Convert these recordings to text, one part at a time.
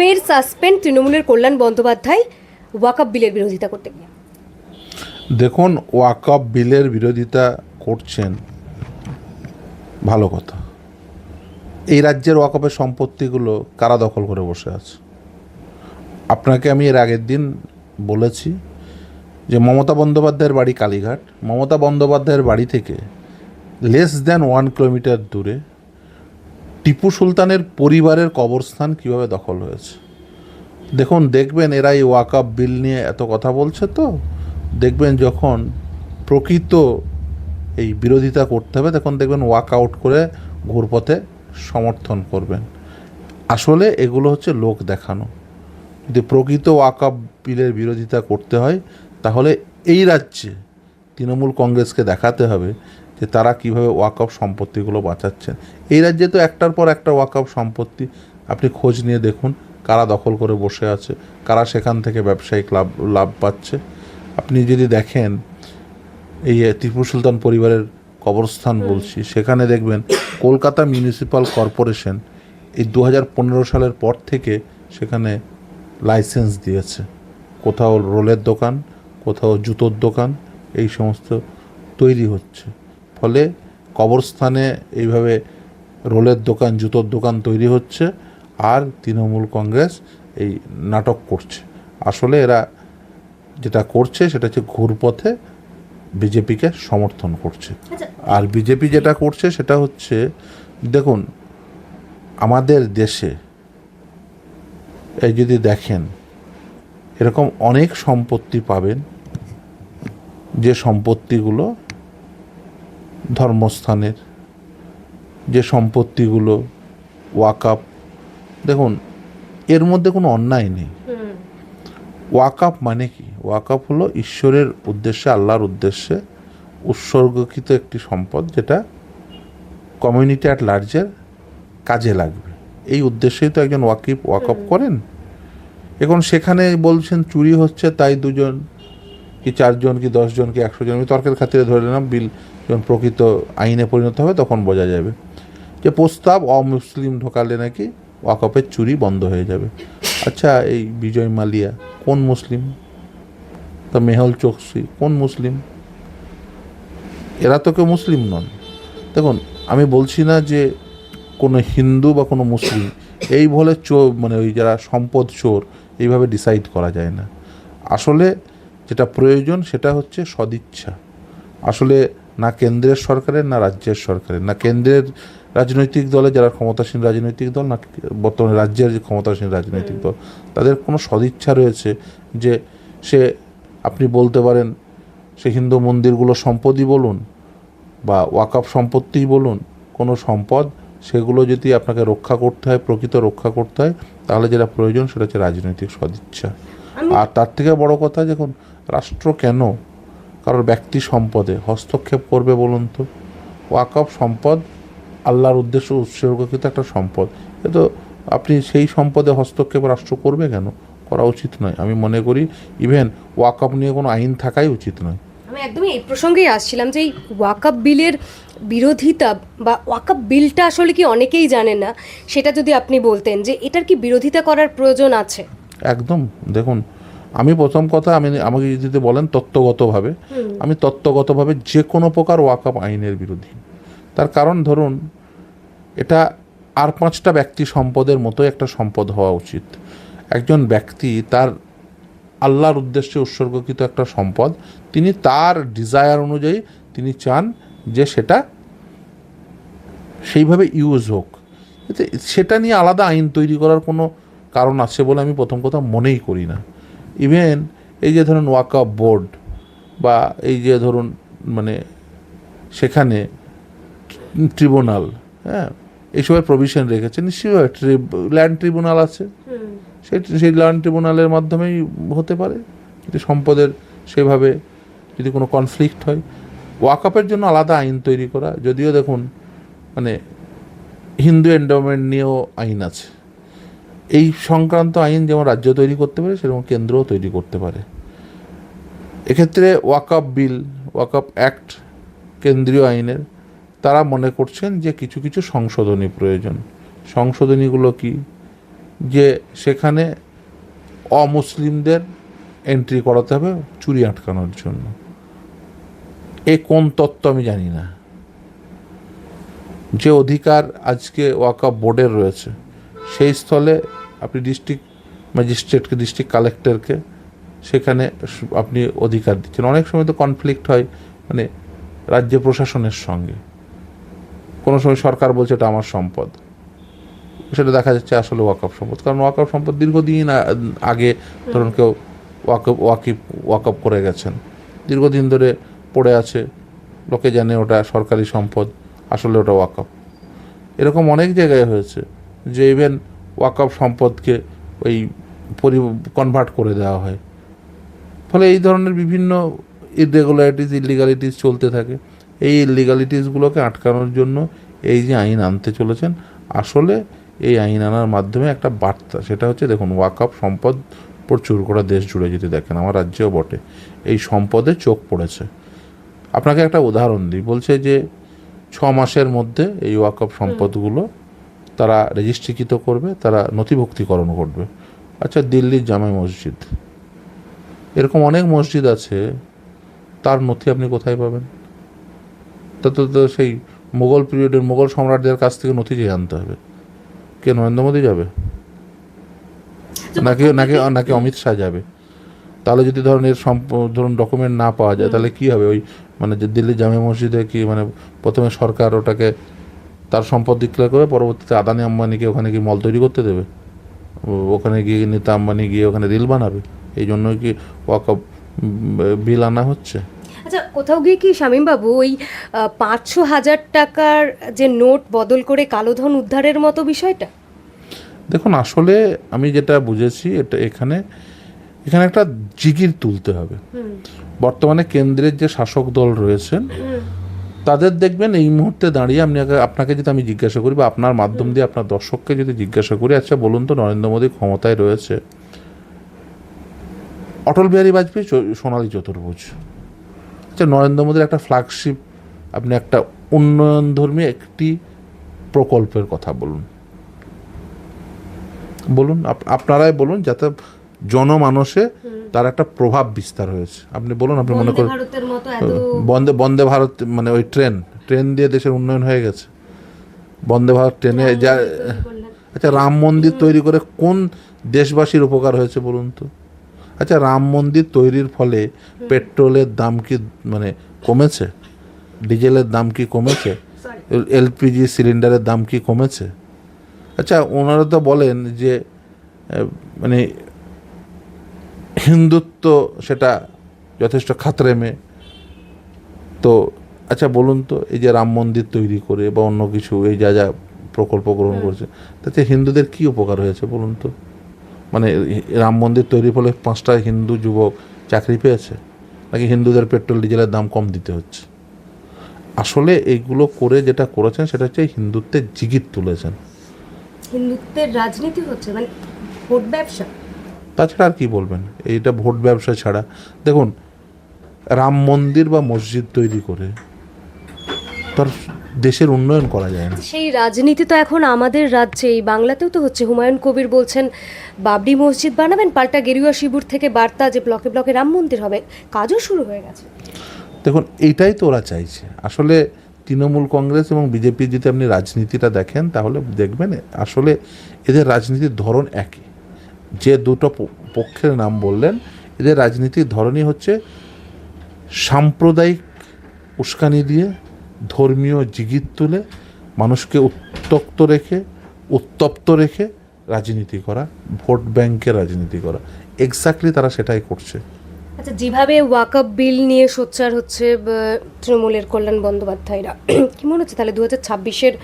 ফের সাসপেন্ড তৃণমূলের কল্যাণ বন্দ্যোপাধ্যায় ওয়াকআপ বিলের বিরোধিতা করতে গিয়ে। দেখুন, ওয়াকআপ বিলের বিরোধিতা করছেন, ভালো কথা। এই রাজ্যের ওয়াকআপের সম্পত্তিগুলো কারা দখল করে বসে আছে? আপনাকে আমি এর আগের দিন বলেছি যে মমতা বন্দ্যোপাধ্যায়ের বাড়ি কালীঘাট। মমতা বন্দ্যোপাধ্যায়ের বাড়ি থেকে লেস দ্যান ওয়ান কিলোমিটার দূরে টিপু সুলতানের পরিবারের কবরস্থান কীভাবে দখল হয়েছে? দেখুন, দেখবেন এরা এই ওয়াকআপ বিল নিয়ে এত কথা বলছে তো। দেখবেন যখন প্রকৃত এই বিরোধিতা করতে হবে, তখন দেখবেন ওয়াক আউট করে ঘুরপথে সমর্থন করবেন। আসলে এগুলো হচ্ছে লোক দেখানো। যদি প্রকৃত ওয়াকআপ বিলের বিরোধিতা করতে হয়, তাহলে এই রাজ্যে তৃণমূল কংগ্রেসকে দেখাতে হবে যে তারা কীভাবে ওয়াকআপ সম্পত্তিগুলো বাঁচাচ্ছেন। এই রাজ্যে তো একটার পর একটা ওয়াকআপ সম্পত্তি। আপনি খোঁজ নিয়ে দেখুন কারা দখল করে বসে আছে কারা সেখান থেকে ব্যবসায়িক লাভ লাভ পাচ্ছে। আপনি যদি দেখেন এই টিপু সুলতান পরিবারের কবরস্থান বলছি সেখানে দেখবেন কলকাতা মিউনিসিপাল কর্পোরেশন এই দু হাজার পনেরো সালের পর থেকে সেখানে লাইসেন্স দিয়েছে। কোথাও রোলের দোকান কোথাও জুতোর দোকান এই সমস্ত তৈরি হচ্ছে। ফলে কবরস্থানে এইভাবে রোলের দোকান জুতোর দোকান তৈরি হচ্ছে আর তৃণমূল কংগ্রেস এই নাটক করছে। আসলে এরা যেটা করছে সেটা হচ্ছে ঘুরপথে বিজেপিকে সমর্থন করছে। আর বিজেপি যেটা করছে সেটা হচ্ছে দেখুন আমাদের দেশে এই যদি দেখেন এরকম অনেক সম্পত্তি পাবেন যে সম্পত্তিগুলো ধর্মস্থানের যে সম্পত্তিগুলো ওয়াকাপ দেখুন এর মধ্যে কোনো অন্যায় নেই। ওয়াকাপ মানে কি? ওয়াকাপ হলো ঈশ্বরের উদ্দেশ্যে আল্লাহর উদ্দেশ্যে উৎসর্গকৃত একটি সম্পদ যেটা কমিউনিটি অ্যাট লার্জের কাজে লাগবে। এই উদ্দেশ্যেই তো একজন ওয়াকিফ ওয়াকআপ করেন। এখন সেখানে বলছেন চুরি হচ্ছে তাই দুজন কি চারজন কি দশজন কি একশো জন আমি তর্কের খাতিরে ধরে নিলাম বিল যখন প্রকৃত আইনে পরিণত হবে, তখন বোঝা যাবে যে প্রস্তাব অমুসলিম ঢোকালে নাকি ওয়াকপের চুরি বন্ধ হয়ে যাবে। আচ্ছা এই বিজয় মালিয়া কোন মুসলিম? তা মেহল চোকসি, কোন মুসলিম? এরা তো কেউ মুসলিম নন। দেখুন, আমি বলছি না যে কোনো হিন্দু বা কোনো মুসলিম, এই বলে চোর মানে ওই যারা সম্পদ চোর, এইভাবে ডিসাইড করা যায় না। আসলে যেটা প্রয়োজন সেটা হচ্ছে সদিচ্ছা। আসলে না কেন্দ্রের সরকারের না রাজ্যের সরকারের। না কেন্দ্রের রাজনৈতিক দলে যারা ক্ষমতাসীন রাজনৈতিক দল না বর্তমানে রাজ্যের যে ক্ষমতাসীন রাজনৈতিক দল তাদের কোনো সদিচ্ছা রয়েছে যে সে আপনি বলতে পারেন সে হিন্দু মন্দিরগুলো সম্পদই বলুন বা ওয়াকাপ সম্পত্তিই বলুন কোনো সম্পদ সেগুলো যদি আপনাকে রক্ষা করতে হয় প্রকৃত রক্ষা করতে হয় তাহলে যেটা প্রয়োজন সেটা হচ্ছে রাজনৈতিক সদিচ্ছা। আর তার থেকে বড় কথা যখন রাষ্ট্র কেন কারোর ব্যক্তি সম্পদে হস্তক্ষেপ করবে বলুন তো? ওয়াকফ সম্পদ আল্লাহর উদ্দেশ্য উৎসর্গকৃত একটা সম্পদ। এ তো আপনি সেই সম্পদে হস্তক্ষেপ রাষ্ট্র করবে কেন? করা উচিত নয়। আমি মনে করি ইভেন ওয়াকফ নিয়ে কোনো আইন থাকাই উচিত নয়। আমি একদমই এই প্রসঙ্গেই আসছিলাম যে এই ওয়াকআপ বিলের বিরোধিতা বা ওয়াকআপ বিলটা আসলে কি অনেকেই জানে না? সেটা যদি আপনি বলতেন যে এটার কি বিরোধিতা করার প্রয়োজন আছে? একদম। দেখুন আমি প্রথম কথা আমি আমাকে যদি বলেন তত্ত্বগতভাবে আমি তত্ত্বগতভাবে যে কোনো প্রকার ওয়াকআপ আইনের বিরোধী। তার কারণ ধরুন এটা আর পাঁচটা ব্যক্তি সম্পদের মতোই একটা সম্পদ হওয়া উচিত। একজন ব্যক্তি তার আল্লাহর উদ্দেশ্যে উৎসর্গকৃত একটা সম্পদ তিনি তার ডিজায়ার অনুযায়ী তিনি চান যে সেটা সেইভাবে ইউজ হোক। সেটা নিয়ে আলাদা আইন তৈরি করার কোনো কারণ আছে বলে আমি প্রথম কথা মনেই করি না। ইভেন এই যে ধরুন ওয়াকআপ বোর্ড বা এই যে ধরুন মানে সেখানে ট্রিব্যুনাল হ্যাঁ? এইসবের প্রভিশন রেখেছে। নিশ্চয়ই ল্যান্ড ট্রিব্যুনাল আছে। সেই সেই ল্যান্ড ট্রিব্যুনালের মাধ্যমেই হতে পারে। যদি সম্পদের সেভাবে যদি কোনো কনফ্লিক্ট হয়। ওয়াকআপের জন্য আলাদা আইন তৈরি করা। যদিও দেখুন মানে হিন্দু এন্ডাওমেন্ট নিয়েও আইন আছে। এই সংক্রান্ত আইন যেমন রাজ্য তৈরি করতে পারে, সেরকম কেন্দ্রও তৈরি করতে পারে। এক্ষেত্রে ওয়াকআপ বিল, ওয়াকআপ অ্যাক্ট কেন্দ্রীয় আইনের, তারা মনে করছেন যে কিছু কিছু সংশোধনী প্রয়োজন। সংশোধনীগুলো কি? যে সেখানে অমুসলিমদের এন্ট্রি করাতে হবে চুরি আটকানোর জন্য। এ কোন তত্ত্ব আমি জানি না। যে অধিকার আজকে ওয়াকাপ বোর্ডের রয়েছে, সেই স্থলে আপনি ডিস্ট্রিক্ট ম্যাজিস্ট্রেটকে ডিস্ট্রিক্ট কালেক্টরকে সেখানে আপনি অধিকার দিচ্ছেন। অনেক সময় তো কনফ্লিক্ট হয় মানে রাজ্য প্রশাসনের সঙ্গে। কোনো সময় সরকার বলছে এটা আমার সম্পদ। সেটা দেখা যাচ্ছে আসলে ওয়াকআপ সম্পদ। কারণ ওয়াকআপ সম্পদ দীর্ঘদিন আগে ধরুন কেউ ওয়াকআপ ওয়াকিপ ওয়াকআপ করে গেছেন। দীর্ঘদিন ধরে পড়ে আছে। লোকে জানে ওটা সরকারি সম্পদ, আসলে ওটা ওয়াকআপ এরকম অনেক জায়গায় হয়েছে যে ইভেন ওয়াকআপ সম্পদকে ওই পরি কনভার্ট করে দেওয়া হয়। ফলে এই ধরনের বিভিন্ন ইরেগুলারিটিস ইলিগালিটিস চলতে থাকে। এই ইলিগালিটিসগুলোকে আটকানোর জন্য এই যে আইন আনতে চলেছেন, আসলে এই আইন আনার মাধ্যমে একটা বার্তা, সেটা হচ্ছে দেখুন ওয়াকআপ সম্পদ প্রচুর গোটা দেশ জুড়ে যদি দেখেন, আমার রাজ্যেও বটে, এই সম্পদে চোখ পড়েছে। আপনাকে একটা উদাহরণ দিই, বলছে যে ছ মাসের মধ্যে এই ওয়াকআপ সম্পদগুলো তারা রেজিস্ট্রিকৃত করবে, তারা নথিভুক্তিকরণ করবে। আচ্ছা দিল্লির জামাই মসজিদ। এরকম অনেক মসজিদ আছে, তার নথি আপনি কোথায় পাবেন? তা তো তো সেই মোগল পিরিয়ডের মোগল সম্রাটদের কাছ থেকে নথি চেয়ে আনতে হবে। কে, নরেন্দ্র মোদী যাবে? নাকি নাকি নাকি অমিত শাহ যাবে? তাহলে যদি ধরুন এর ধরুন ডকুমেন্ট না পাওয়া যায়, তাহলে কি হবে? ওই মানে যে দিল্লি জামে মসজিদে কি মানে প্রথমে সরকার ওটাকে তার সম্পদ ডিক্লেয়ার করে পরবর্তীতে আদানি আম্বানিকে ওখানে কি মল তৈরি করতে দেবে। ওখানে গিয়ে নিতা আম্বানি গিয়ে ওখানে রিল বানাবে। এই জন্যই কি ওয়াকআপ বিল আনা হচ্ছে? আচ্ছা কোথাও গিয়ে কি শামীমবাবু ওই পাঁচশো হাজার টাকার যে নোট বদল করে কালোধন উদ্ধারের মতো বিষয়টা? দেখুন আসলে আমি যেটা বুঝেছি এটা এখানে এখানে একটা জিগির তুলতে হবে। বর্তমানে কেন্দ্রের যে শাসক দল রয়েছেন তাদের দেখবেন এই মুহূর্তে দাঁড়িয়ে আপনি আপনাকে যদি আমি জিজ্ঞাসা করি বা আপনার মাধ্যম দিয়ে আপনার দর্শককে যদি জিজ্ঞাসা করি আচ্ছা বলুন তো নরেন্দ্র মোদী ক্ষমতায় রয়েছে। অটল বিহারী বাজপেয়ী সোনালী চতুর্ভুজ। আচ্ছা নরেন্দ্র মোদীর একটা ফ্ল্যাগশিপ আপনি একটা উন্নয়নধর্মী একটি প্রকল্পের কথা বলুন। বলুন আপনারাই বলুন যাতে জনমানসে তার একটা প্রভাব বিস্তার হয়েছে। আপনি বলুন আপনি মনে করেন বন্দে বন্দে ভারত মানে ওই ট্রেন ট্রেন দিয়ে দেশের উন্নয়ন হয়ে গেছে। বন্দে ভারত ট্রেনে যা আচ্ছা রাম মন্দির তৈরি করে কোন দেশবাসীর উপকার হয়েছে বলুন তো? আচ্ছা রাম মন্দির তৈরির ফলে পেট্রোলের দাম কি মানে কমেছে? ডিজেলের দাম কি কমেছে? এলপিজি সিলিন্ডারের দাম কি কমেছে? আচ্ছা ওনারা তো বলেন যে মানে হিন্দুত্ব সেটা যথেষ্ট খাতরে মেয়ে তো আচ্ছা বলুন তো এই যে রাম মন্দির তৈরি করে বা অন্য কিছু এই যা যা প্রকল্প গ্রহণ করেছে তাতে হিন্দুদের কি উপকার হয়েছে বলুন তো? মানে রাম মন্দির তৈরির ফলে পাঁচটা হিন্দু যুবক চাকরি পেয়েছে নাকি হিন্দুদের পেট্রোল ডিজেলের দাম কম দিতে হচ্ছে? আসলে এইগুলো করে যেটা করেছেন সেটা হচ্ছে হিন্দুত্বের জিগির তুলেছেন। হিন্দুত্বের রাজনীতি হচ্ছে মানে ভোট ব্যবসা। তাছাড়া আর কি বলবেন? এইটা ভোট ব্যবসা ছাড়া। দেখুন রাম মন্দির বা মসজিদ তৈরি করে তার দেশের উন্নয়ন করা যায় না। সেই রাজনীতি তো এখন আমাদের রাজ্যে এই বাংলাতেও তো হচ্ছে। হুমায়ুন কবির বলছেন বাবরি মসজিদ বানাবেন পাল্টা গেরুয়া শিবুর থেকে বার্তা যে ব্লকে ব্লকে রাম মন্দির হবে কাজও শুরু হয়ে গেছে। দেখুন এইটাই তো ওরা চাইছে। আসলে তৃণমূল কংগ্রেস এবং বিজেপির যদি আপনি রাজনীতিটা দেখেন তাহলে দেখবেন আসলে এদের রাজনীতির ধরন একই। যে দুটো পক্ষের নাম বললেন, এদের রাজনীতির ধরনই হচ্ছে সাম্প্রদায়িক উস্কানি দিয়ে ধর্মীয় জিগির তুলে মানুষকে উত্তক্ত রেখে, উত্তপ্ত রেখে রাজনীতি করা, ভোট ব্যাংকের রাজনীতি করা। এক্স্যাক্টলি তারা সেটাই করছে। আচ্ছা যেভাবে ওয়াকআপ বিল নিয়ে সোচ্চার হচ্ছে তৃণমূলের কল্যাণ বন্দ্যোপাধ্যায়রা, কি মনে হচ্ছে? তাহলে দু হাজার ছাব্বিশের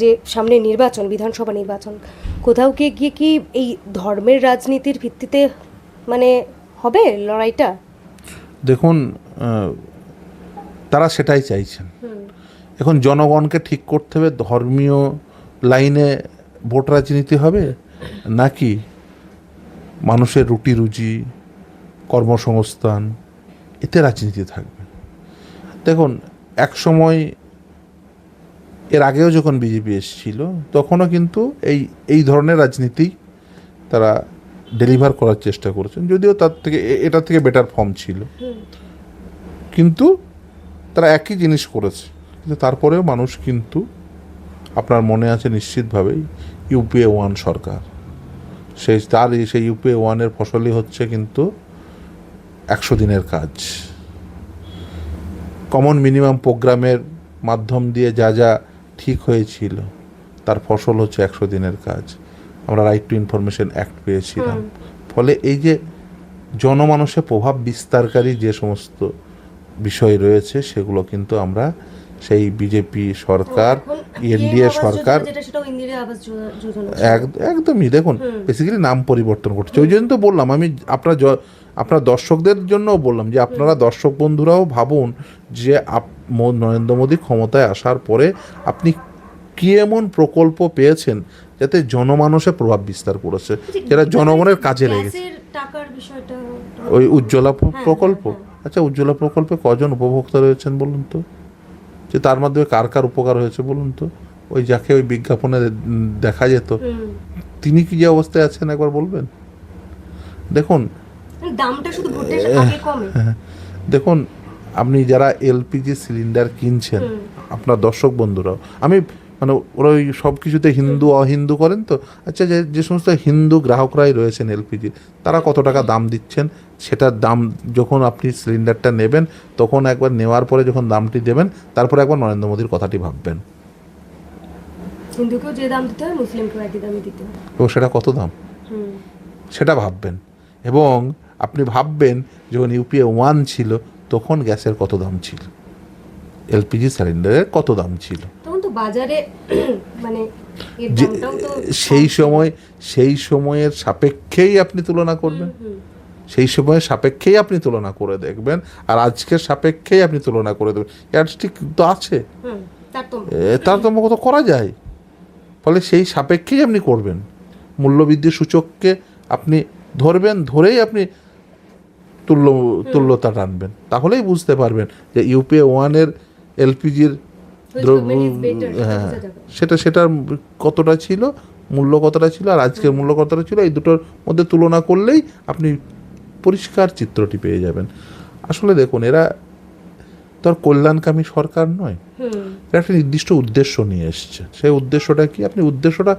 যে সামনে নির্বাচন বিধানসভা নির্বাচন কোথাও গিয়ে গিয়ে কি এই ধর্মের রাজনীতির ভিত্তিতে মানে হবে লড়াইটা? দেখুন তারা সেটাই চাইছেন। এখন জনগণকে ঠিক করতে হবে ধর্মীয় লাইনে ভোট রাজনীতি হবে নাকি মানুষের রুটি রুজি কর্মসংস্থান এতে রাজনীতি থাকবে। দেখুন এক সময় এর আগেও যখন বিজেপি এসেছিল, তখনও কিন্তু এই এই ধরনের রাজনীতি তারা ডেলিভার করার চেষ্টা করেছেন। যদিও তার থেকে, এ- এটার থেকে বেটার ফর্ম ছিল। কিন্তু তারা একই জিনিস করেছে। কিন্তু তারপরেও মানুষ কিন্তু আপনার মনে আছে নিশ্চিতভাবেই ইউপিএ ওয়ান সরকার। সেই, তার সেই ইউপিএ ওয়ানের ফসলই হচ্ছে কিন্তু একশো দিনের কাজ। কমন মিনিমাম প্রোগ্রামের মাধ্যম দিয়ে যা যা ঠিক হয়েছিল। তার ফসল হচ্ছে একশো দিনের কাজ। আমরা রাইট টু ইনফরমেশন অ্যাক্ট পেয়েছিলাম। ফলে এই যে জনমানসে প্রভাব বিস্তারকারী যে সমস্ত বিষয় রয়েছে সেগুলো কিন্তু আমরা সেই বিজেপি সরকার এনডিএ সরকার একদমই। দেখুন বেসিক্যালি নাম পরিবর্তন করছে ওই জন্য তো বললাম আমি আপনার আপনার দর্শকদের জন্যও বললাম যে আপনারা দর্শক বন্ধুরাও ভাবুন যে আপ- মো- নরেন্দ্র মোদী ক্ষমতায় আসার পরে আপনি কি এমন প্রকল্প পেয়েছেন যাতে জনমানসে প্রভাব বিস্তার করেছে? যেটা জনগণের কাজে লেগেছে। ওই উজ্জ্বলা হ্যাঁ, প্রকল্প? হ্যাঁ, আচ্ছা উজ্জ্বলা প্রকল্পে কজন উপভোক্তা রয়েছেন বলুন তো? যে তার মাধ্যমে কার কার উপকার হয়েছে বলুন তো? ওই যাকে ওই বিজ্ঞাপনে দেখা যেত। তিনি কি যে অবস্থায় আছেন একবার বলবেন? দেখুন দামটা শুধু কমে। দেখুন আপনি যারা এলপিজি সিলিন্ডার কিনছেন আপনার দর্শক বন্ধুরাও আমি মানে ওরা ওই সব কিছুতে হিন্দু অহিন্দু করেন তো আচ্ছা যে যে সমস্ত হিন্দু গ্রাহকরাই রয়েছেন এলপিজি তারা কত টাকা দাম দিচ্ছেন? সেটার দাম যখন আপনি সিলিন্ডারটা নেবেন তখন একবার নেওয়ার পরে যখন দামটি দেবেন তারপরে একবার নরেন্দ্র মোদীর কথাটি ভাববেন। হিন্দুকেও যে দাম দিতে হয় মুসলিমকেও একই দামে দিতে হয়। এবং সেটা কত দাম? সেটা ভাববেন। এবং আপনি ভাববেন যখন ইউপিএ ওয়ান ছিল তখন গ্যাসের কত দাম ছিল? এলপিজি সিলিন্ডারের কত দাম ছিল? বাজারে মানে সেই সময় সেই সময়ের সাপেক্ষেই আপনি তুলনা করবেন। সেই সময়ের সাপেক্ষেই আপনি তুলনা করে দেখবেন আর আজকের সাপেক্ষেই আপনি তুলনা করে দেবেন ঠিক তো আছে। তার তো এ, তারতম্য কত করা যায়। ফলে সেই সাপেক্ষেই আপনি করবেন। মূল্যবৃদ্ধি সূচককে আপনি ধরবেন ধরেই আপনি তুল্য তুল্যতা টানবেন। তাহলেই বুঝতে পারবেন যে ইউপিএ ওয়ানের এলপিজির হ্যাঁ সেটা সেটার কতটা ছিল মূল্য কতটা ছিল আর আজকের মূল্য কতটা ছিল এই দুটোর মধ্যে তুলনা করলেই আপনি পরিষ্কার চিত্রটি পেয়ে যাবেন। আসলে দেখুন এরা তো আর কল্যাণকামী সরকার নয়। এরা একটা নির্দিষ্ট উদ্দেশ্য নিয়ে এসছে। সেই উদ্দেশ্যটা কি? আপনি উদ্দেশ্যটা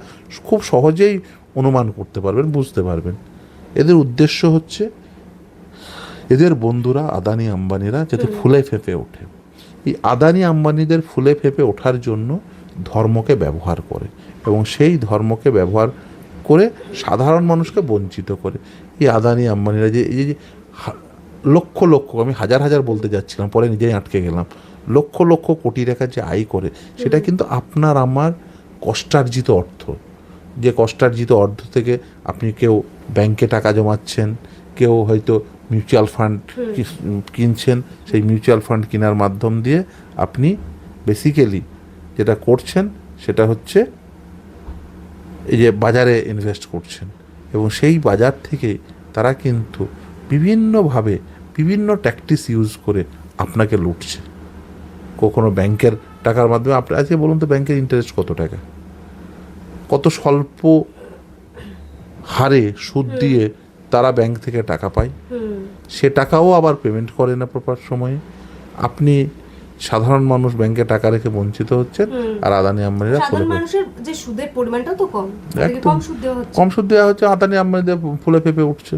খুব সহজেই অনুমান করতে পারবেন বুঝতে পারবেন। এদের উদ্দেশ্য হচ্ছে এদের বন্ধুরা আদানি আম্বানিরা যাতে ফুলে ফেঁপে ওঠে। এই আদানি আম্বানিদের ফুলে ফেঁপে ওঠার জন্য ধর্মকে ব্যবহার করে এবং সেই ধর্মকে ব্যবহার করে সাধারণ মানুষকে বঞ্চিত করে। এই আদানি আম্বানিরা যে এই যে লক্ষ লক্ষ আমি হাজার হাজার বলতে যাচ্ছিলাম পরে নিজেই আটকে গেলাম। লক্ষ লক্ষ কোটি টাকা যে আয় করে সেটা কিন্তু আপনার আমার কষ্টার্জিত অর্থ। যে কষ্টার্জিত অর্থ থেকে আপনি কেউ ব্যাংকে টাকা জমাচ্ছেন কেউ হয়তো মিউচুয়াল ফান্ড কিনছেন সেই মিউচুয়াল ফান্ড কেনার মাধ্যম দিয়ে আপনি বেসিক্যালি যেটা করছেন সেটা হচ্ছে এই যে বাজারে ইনভেস্ট করছেন। এবং সেই বাজার থেকে তারা কিন্তু বিভিন্নভাবে বিভিন্ন ট্যাকটিস ইউজ করে আপনাকে লুটছে। কখনো ব্যাংকের টাকার মাধ্যমে আপনি আজকে বলুন তো ব্যাংকের ইন্টারেস্ট কত টাকা? কত স্বল্প হারে সুদ দিয়ে তারা ব্যাংক থেকে টাকা পায়। সে টাকাও আবার পেমেন্ট করে না প্রপার সময়ে। আপনি সাধারণ মানুষ ব্যাংকে টাকা রেখে বঞ্চিত হচ্ছেন আর আদানি আম্বানিরা ফুলে। মানুষের যে সুদের পরিমাণটাও তো কম। একদম। কম সুদ দেওয়া হচ্ছে। কম সুদ দেওয়া হচ্ছে আদানি আম্বানিদের ফুলে ফেপে উঠছে।